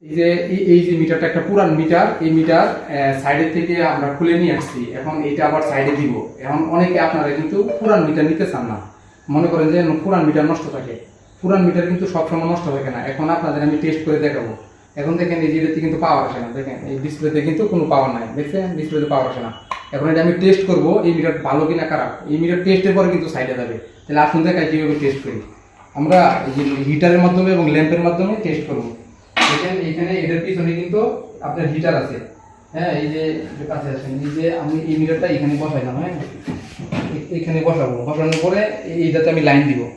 এই যে, এই- যে মিটারটা একটা পুরান মিটার, এই মিটার সাইডের থেকে আমরা খুলে নিয়ে আসছি। এখন এটা আবার সাইডে দিব। এখন অনেকে আপনারা কিন্তু পুরান মিটার নিতে চান না। মনে করেন যে, পুরান মিটার নষ্ট থাকে। পুরান মিটার কিন্তু সবসময় নষ্ট থাকে না। এখন আপনাদের আমি টেস্ট করে দেখাবো। এখন দেখেন এই যেটাতে কিন্তু পাওয়ার আসে না। দেখেন, এই ডিসপ্লেতে কিন্তু কোনো পাওয়ার নাই। দেখছেন? ডিসপ্লেতে পাওয়ার আসে না। এখন এটা আমি টেস্ট করব, এই মিটার ভালো কিনা খারাপ। এই মিটার টেস্টের পরে কিন্তু সাইডে যাবে। তাহলে আসুন দেখাই কীভাবে টেস্ট করি। আমরা এই যে হিটারের মাধ্যমে এবং ল্যাম্পের মাধ্যমে টেস্ট করব। দেখেন এখানে এটার পিছনে কিন্তু আপনার হিটার আছে। হ্যাঁ এই যে কাছে আছেন, এই যে আমি এই মিটারটা এখানে বসাইলাম হ্যাঁ? এখানে বসাবো। বসানোর পরে এই- এইটাতে আমি লাইন দিব।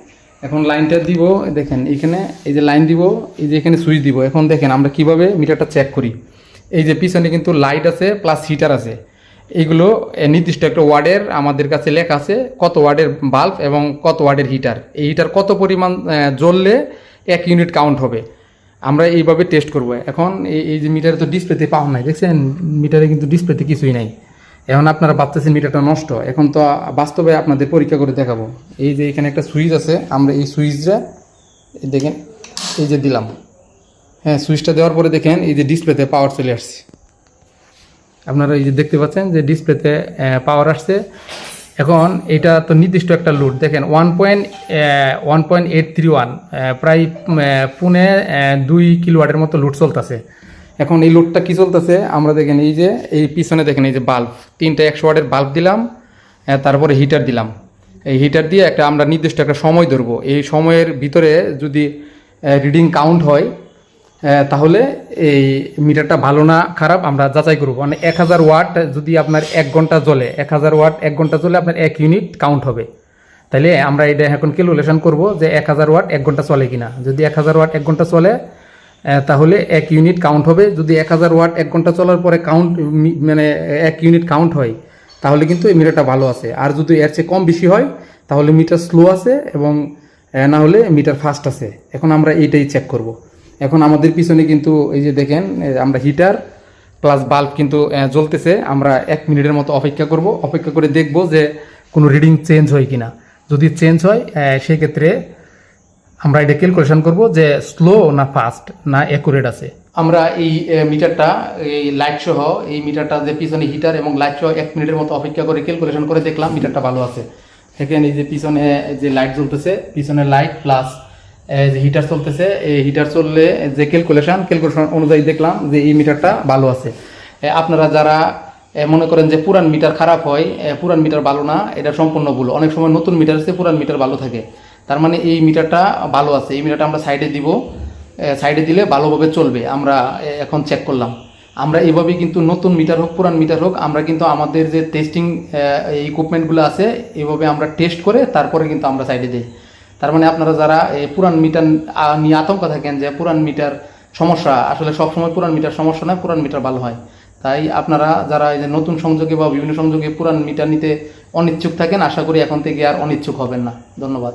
এখন লাইনটা দিব, দেখেন, এখানে এই যে লাইন দিব, এই যে এখানে সুইচ দিব। এখন দেখেন আমরা কীভাবে মিটারটা চেক করি। এই যে পিছনে কিন্তু লাইট আছে প্লাস হিটার আছে। এইগুলো নির্দিষ্ট একটা ওয়ার্ডের আমাদের কাছে লেখা আছে, কত ওয়ার্ডের বাল্ব এবং কত ওয়ার্ডের হিটার এই হিটার কত পরিমাণ জ্বললে এক ইউনিট কাউন্ট হবে। আমরা এইভাবে টেস্ট করব। এখন এই যে মিটারে তো ডিসপ্লেতে পাওয়া নাই, দেখছেন? মিটারে কিন্তু ডিসপ্লেতে কিছুই নাই। এখন আপনারা ভাবতেছেন মিটারটা নষ্ট। এখন তো বাস্তবে আপনাদের পরীক্ষা করে দেখাবো। এই যে এখানে একটা সুইচ আছে, আমরা এই সুইচটা দেখেন, এই যে দিলাম। হ্যাঁ সুইচটা দেওয়ার পরে দেখেন, এই যে ডিসপ্লেতে পাওয়ার চলে আসছে। আপনারা এই যে দেখতে পাচ্ছেন যে ডিসপ্লেতে পাওয়ার আসছে। এখন এটা তো নির্দিষ্ট একটা লোড দেখেন one point one point eight three one প্রায় পুনে দুই কিলোয়াটের মতো লোড চলতেছে। এখন এই লোডটা কি চলতেছে? আমরা দেখেন এই যে, এই পিছনে দেখেন এই যে বাল্ব তিনটা একশো ওয়াটের বাল্ব দিলাম তারপরে হিটার দিলাম। এই হিটার দিয়ে একটা আমরা নির্দিষ্ট একটা সময় ধরবো। এই সময়ের ভিতরে যদি রিডিং কাউন্ট হয় তাহলে এই মিটারটা ভালো না খারাপ, আমরা যাচাই করব। মানে এক হাজার ওয়াট যদি আপনার এক ঘণ্টা জ্বলে, এক হাজার ওয়াট এক ঘণ্টা জ্বলে আপনার এক ইউনিট কাউন্ট হবে। তাহলে আমরা এটা এখন ক্যালকুলেশন করব যে এক হাজার ওয়াট এক ঘণ্টা চলে কিনা। যদি এক হাজার ওয়াট এক ঘণ্টা চলে তাহলে এক ইউনিট কাউন্ট হবে। যদি এক হাজার ওয়াট এক ঘণ্টা চলার পরে কাউন্ট মানে এক ইউনিট কাউন্ট হয়, তাহলে কিন্তু এই মিটারটা ভালো আছে। আর যদি এর চেয়ে কম বেশি হয়, তাহলে মিটার স্লো আছে এবং না হলে মিটার ফাস্ট আছে। এখন আমরা এইটাই চেক করব। এখন আমাদের পিছনে কিন্তু এই যে দেখেন আমরা হিটার প্লাস বাল্ব কিন্তু জ্বলতেছে। আমরা এক মিনিটের মতো অপেক্ষা করব। অপেক্ষা করে দেখব যে কোনো রিডিং চেঞ্জ হয় কিনা। যদি চেঞ্জ হয় সেক্ষেত্রে আমরা এটা ক্যালকুলেশন করব যে স্লো না ফাস্ট না অ্যাকুরেট আছে। আমরা এই মিটারটা, এই লাইট সহ, এই মিটারটা যে পিছনে হিটার এবং লাইট সহ এক মিনিটের মতো অপেক্ষা করে ক্যালকুলেশন করে দেখলাম, মিটারটা ভালো আছে। এখানে এই যে পিছনে যে লাইট জ্বলতেছে, পিছনে লাইট প্লাস হিটার চলতেছে, এই হিটার চললে যে ক্যালকুলেশন ক্যালকুলেশন অনুযায়ী দেখলাম যে এই মিটারটা ভালো আছে। আপনারা যারা মনে করেন যে পুরান মিটার খারাপ হয় পুরান মিটার ভালো না, এটা সম্পূর্ণ ভুল। অনেক সময় নতুন মিটার আছে, পুরান মিটার ভালো থাকে। তার মানে এই মিটারটা ভালো আছে। এই মিটারটা আমরা সাইডে দিব সাইডে দিলে ভালোভাবে চলবে। আমরা এখন চেক করলাম। আমরা এইভাবেই কিন্তু নতুন মিটার হোক, পুরান মিটার হোক, আমরা কিন্তু আমাদের যে টেস্টিং ইকুইপমেন্টগুলো আছে এইভাবে আমরা টেস্ট করে তারপরে কিন্তু আমরা সাইডে দিই তার মানে আপনারা যারা এই পুরান মিটার নিয়ে আতঙ্ক থাকেন যে পুরান মিটার সমস্যা, আসলে সবসময় পুরান মিটার সমস্যা নয়, পুরান মিটার ভালো হয়। তাই আপনারা যারা এই যে নতুন সংযোগে বা বিভিন্ন সংযোগে পুরান মিটার নিতে অনিচ্ছুক থাকেন, আশা করি এখন থেকে আর অনিচ্ছুক হবেন না। ধন্যবাদ।